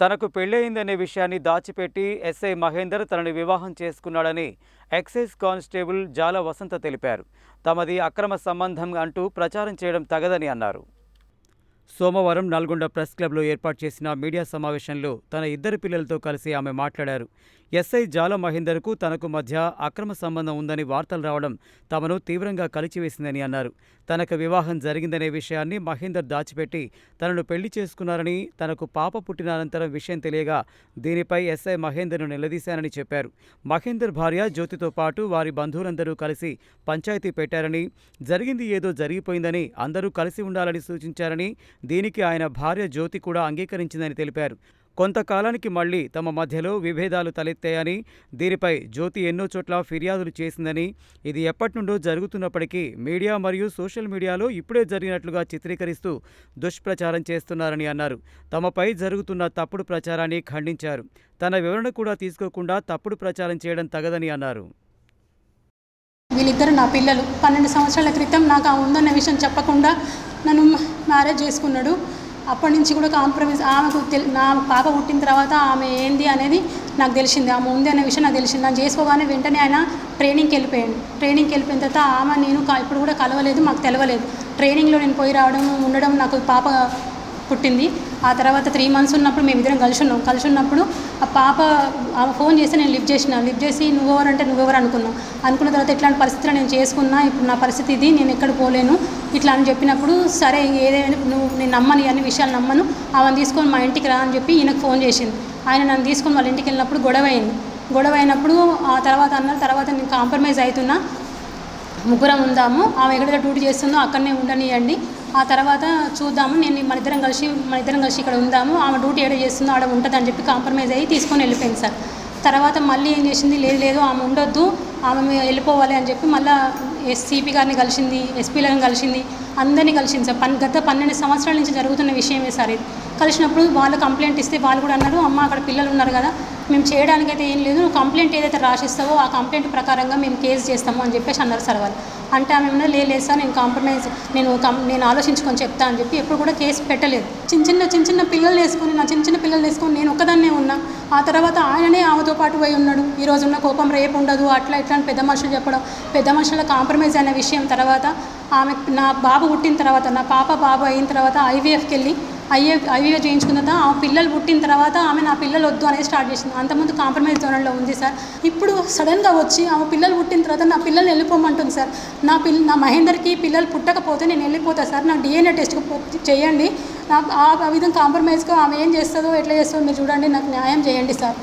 తనకు పెళ్ళయిందనే విషయాన్ని దాచిపెట్టి ఎస్ఐ మహేందర్ తనని వివాహం చేసుకున్నాడని ఎక్సైజ్ కానిస్టేబుల్ జాల వసంత తెలిపారు. తమది అక్రమ సంబంధం అంటూ ప్రచారం చేయడం తగదని అన్నారు. సోమవారం నల్గొండ ప్రెస్ క్లబ్లో ఏర్పాటు చేసిన మీడియా సమావేశంలో తన ఇద్దరు పిల్లలతో కలిసి ఆమె మాట్లాడారు. ఎస్ఐ జాల మహేందర్కు తనకు మధ్య అక్రమ సంబంధం ఉందని వార్తలు రావడం తమను తీవ్రంగా కలిచివేసిందని అన్నారు. తనకు వివాహం జరిగిందనే విషయాన్ని మహేందర్ దాచిపెట్టి తనను పెళ్ళి చేసుకున్నారని తనకు పాప పుట్టిన అనంతరం విషయం తెలియగా దీనిపై ఎస్ఐ మహేందర్ను నిలదీశానని చెప్పారు. మహేందర్ భార్య జ్యోతితో పాటు వారి బంధువులందరూ కలిసి పంచాయతీ పెట్టారని జరిగింది ఏదో జరిగిపోయిందని అందరూ కలిసి ఉండాలని సూచించారని దీనికి ఆయన భార్య జ్యోతి కూడా అంగీకరించిందని తెలిపారు. కొంతకాలానికి మళ్ళీ తమ మధ్యలో విభేదాలు తలెత్తాయని దీనిపై జ్యోతి ఎన్నో చోట్ల ఫిర్యాదులు చేసిందని ఇది ఎప్పటి నుండో జరుగుతున్నప్పటికీ మీడియా మరియు సోషల్ మీడియాలో ఇప్పుడే జరిగినట్లుగా చిత్రీకరిస్తూ దుష్ప్రచారం చేస్తున్నారని అన్నారు. తమపై జరుగుతున్న తప్పుడు ప్రచారాన్ని ఖండించారు. తన వివరణ కూడా తీసుకోకుండా తప్పుడు ప్రచారం చేయడం తగదని అన్నారు. వీళ్ళిద్దరు నా పిల్లలు. పన్నెండు సంవత్సరాల క్రితం నాకు ఆ ఉందన్న విషయం చెప్పకుండా నన్ను మ్యారేజ్ చేసుకున్నాడు. అప్పటి నుంచి కూడా కాంప్రమైజ్ ఆమెకు తెల్ నా పాప పుట్టిన తర్వాత ఆమె ఏంది అనేది నాకు తెలిసింది. ఆమె ఉంది అనే విషయం నాకు తెలిసింది. నన్ను చేసుకోగానే వెంటనే ఆయన ట్రైనింగ్కి వెళ్ళిపోయాడు. ట్రైనింగ్కి వెళ్ళిపోయిన తర్వాత ఆమె నేను ఇప్పుడు కూడా కలవలేదు మాకు తెలవలేదు. ట్రైనింగ్లో నేను పోయి రావడం ఉండడం నాకు పాప పుట్టింది. ఆ తర్వాత త్రీ మంత్స్ ఉన్నప్పుడు మేము ఇద్దరం కలిసి ఉన్నాం కలిసి ఉన్నప్పుడు ఆ పాప ఆమె ఫోన్ చేస్తే నేను లిఫ్ట్ చేసిన. లిఫ్ట్ చేసి నువ్వెవరంటే నువ్వెవరు అనుకున్నావు అనుకున్న తర్వాత ఇట్లాంటి పరిస్థితులు నేను చేసుకున్నా. ఇప్పుడు నా పరిస్థితి ఇది. నేను ఎక్కడ పోలేను. ఇట్లా అని చెప్పినప్పుడు సరే ఏదైనా నువ్వు నేను నమ్మని అన్ని విషయాలు నమ్మను. ఆమెను తీసుకొని మా ఇంటికి రా అని చెప్పి ఈయనకు ఫోన్ చేసింది. ఆయన నన్ను తీసుకొని వాళ్ళ ఇంటికి వెళ్ళినప్పుడు గొడవ అయింది. గొడవ అయినప్పుడు ఆ తర్వాత అన్న తర్వాత నేను కాంప్రమైజ్ అవుతున్నా. ముగ్గురం ఉందాము. ఆమె ఎక్కడ డ్యూటీ చేస్తుందో అక్కడనే ఉండనియండి. ఆ తర్వాత చూద్దాము. నేను మన ఇద్దరం కలిసి మన ఇద్దరం కలిసి ఇక్కడ ఉందాము. ఆమె డ్యూటీ ఎక్కడ చేస్తుందో ఆడ ఉంటుందని చెప్పి కాంప్రమైజ్ అయ్యి తీసుకొని వెళ్ళిపోయింది సార్. తర్వాత మళ్ళీ ఏం చేసింది? లేదు లేదు ఆమె ఉండొద్దు. ఆమె వెళ్ళిపోవాలి అని చెప్పి మళ్ళీ ఎస్సీపీ గారిని కలిసింది ఎస్పీలను కలిసింది. అందరినీ కలిసింది. సార్ పన్ గత పన్నెండు సంవత్సరాల నుంచి జరుగుతున్న విషయమే సార్. ఇది కలిసినప్పుడు వాళ్ళు కంప్లైంట్ ఇస్తే వాళ్ళు కూడా అన్నారు అమ్మ అక్కడ పిల్లలు ఉన్నారు కదా మేము చేయడానికైతే ఏం లేదు నువ్వు కంప్లైంట్ ఏదైతే రాసిస్తావో ఆ కంప్లైంట్ ప్రకారంగా మేము కేసు చేస్తాము అని చెప్పేసి అన్నారు సార్ వాళ్ళు. అంటే ఆమె ఏమన్నా "లే- లేదు సార్ నేను కాంప్రమైజ్ నేను కం నేను ఆలోచించుకొని చెప్తా అని చెప్పి ఎప్పుడు కూడా కేసు పెట్టలేదు. చిన్న చిన్న చిన్న చిన్న పిల్లలు వేసుకొని నా చిన్న చిన్న పిల్లలు వేసుకొని నేను ఒక్కదాన్నే ఉన్నా ఆ తర్వాత ఆయననే ఆమెతో పాటు పోయి ఉన్నాడు. ఈ రోజు ఉన్న కోపం రేపు ఉండదు అట్లా ఇట్లా అని పెద్ద మనుషులు చెప్పడం పెద్ద మనుషుల కాంప్రమైజ్ అనే విషయం తర్వాత ఆమె నా బాబు పుట్టిన తర్వాత నా పాప బాబు అయిన తర్వాత ఐవీఎఫ్కి వెళ్ళి ఐఏ ఐవీఎఫ్ చేయించుకున్న తర్వాత ఆమె పిల్లలు పుట్టిన తర్వాత ఆమె నా పిల్లలు వద్దు అనేది స్టార్ట్ చేసింది. అంతకుముందు కాంప్రమైజ్ జోనల్లో ఉంది సార్. ఇప్పుడు సడన్గా వచ్చి ఆమె పిల్లలు పుట్టిన తర్వాత నా పిల్లలు వెళ్ళిపోమంటుంది సార్. నా పిల్ల నా మహేందర్కి పిల్లలు పుట్టకపోతే నేను వెళ్ళిపోతా సార్. నా డిఎన్ఏ టెస్ట్ చేయండి. నాకు ఆ ఆ విధంగా కాంప్రమైజ్గా ఆమె ఏం చేస్తుందో ఎట్లా చేస్తుందో మీరు చూడండి. నాకు న్యాయం చేయండి సార్.